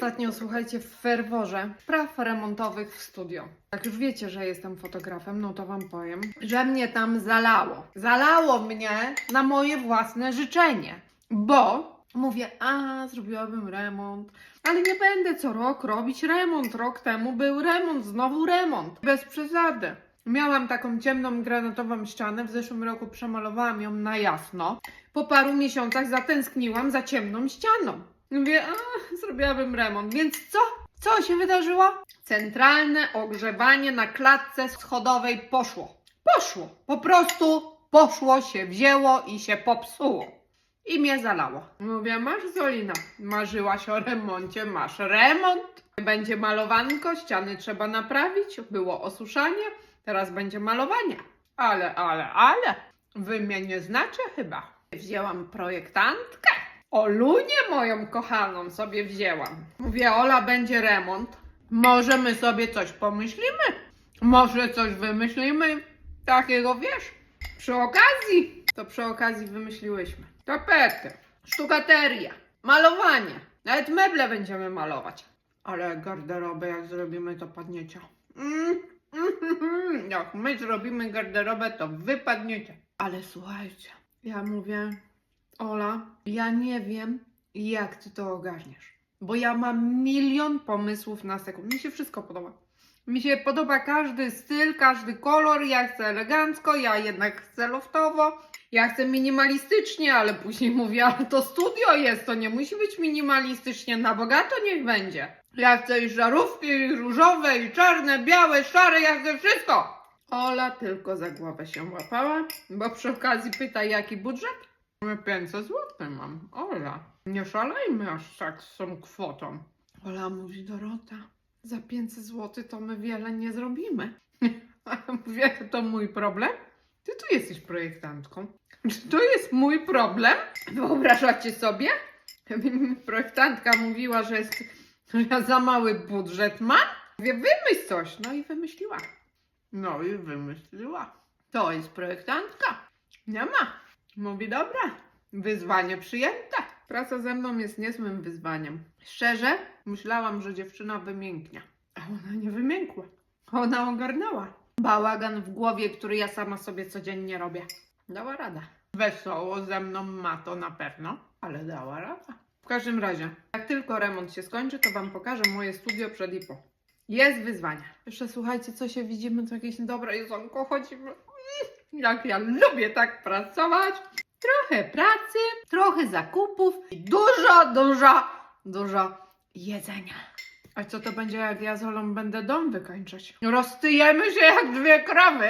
ostatnio, słuchajcie, w ferworze spraw remontowych w studio. Jak już wiecie, że jestem fotografem, no to wam powiem, że mnie tam zalało. Zalało mnie na moje własne życzenie, bo mówię, a zrobiłabym remont, ale nie będę co rok robić remont. Rok temu był remont, znowu remont. Bez przesady. Miałam taką ciemną granatową ścianę, w zeszłym roku przemalowałam ją na jasno. Po paru miesiącach zatęskniłam za ciemną ścianą. Mówię, a, zrobiłabym remont. Więc co? Co się wydarzyło? Centralne ogrzewanie na klatce schodowej poszło. Poszło. Po prostu poszło się, wzięło i się popsuło. I mnie zalało. Mówię, masz Zolina, marzyłaś o remoncie, masz remont. Będzie malowanko, ściany trzeba naprawić, było osuszanie, teraz będzie malowanie. Ale, ale, ale, wy mnie nie znacie chyba. Wzięłam projektantkę. Olunię moją kochaną sobie wzięłam. Mówię, Ola, będzie remont. Może my sobie coś pomyślimy? Może coś wymyślimy? Takiego, wiesz, przy okazji. To przy okazji wymyśliłyśmy. Tapety, sztukateria, malowanie. Nawet meble będziemy malować. Ale garderobę jak zrobimy, to padniecie. Mm, mm, mm, Jak my zrobimy garderobę, to wypadniecie. Ale słuchajcie, ja mówię, Ola, ja nie wiem, jak ty to ogarniesz. Bo ja mam milion pomysłów na sekund. Mi się wszystko podoba. Mi się podoba każdy styl, każdy kolor. Ja chcę elegancko, ja jednak chcę loftowo. Ja chcę minimalistycznie, ale później mówię, ale to studio jest, to nie musi być minimalistycznie, na bogato niech będzie. Ja chcę i żarówki, i różowe, i czarne, białe, szare, ja chcę wszystko. Ola tylko za głowę się łapała, bo przy okazji pyta, jaki budżet? Mówię, 500 zł mam. Ola, nie szalejmy aż tak z tą kwotą. Ola mówi, Dorota, za 500 zł to my wiele nie zrobimy. Mówię, to mój problem? Ty tu jesteś projektantką. Czy to jest mój problem? Wyobrażacie sobie? Projektantka mówiła, że, jest, że ja za mały budżet mam? Mówię, wymyśl coś. No i wymyśliła. No i wymyśliła. To jest projektantka. Nie ma. Mówi, dobra, wyzwanie przyjęte. Praca ze mną jest niezłym wyzwaniem. Szczerze, myślałam, że dziewczyna wymięknie. A ona nie wymiękła. Ona ogarnęła. Bałagan w głowie, który ja sama sobie codziennie robię. Dała rada. Wesoło ze mną ma to na pewno, ale dała rada. W każdym razie, jak tylko remont się skończy, to Wam pokażę moje studio przed i po. Jest wyzwanie. Jeszcze słuchajcie, co się widzimy, to jakieś dobre jedzonko chodzimy. Jak ja lubię tak pracować. Trochę pracy, trochę zakupów i dużo, dużo, dużo jedzenia. A co to będzie, jak ja z Olą będę dom wykończać? Roztyjemy się jak dwie krowy.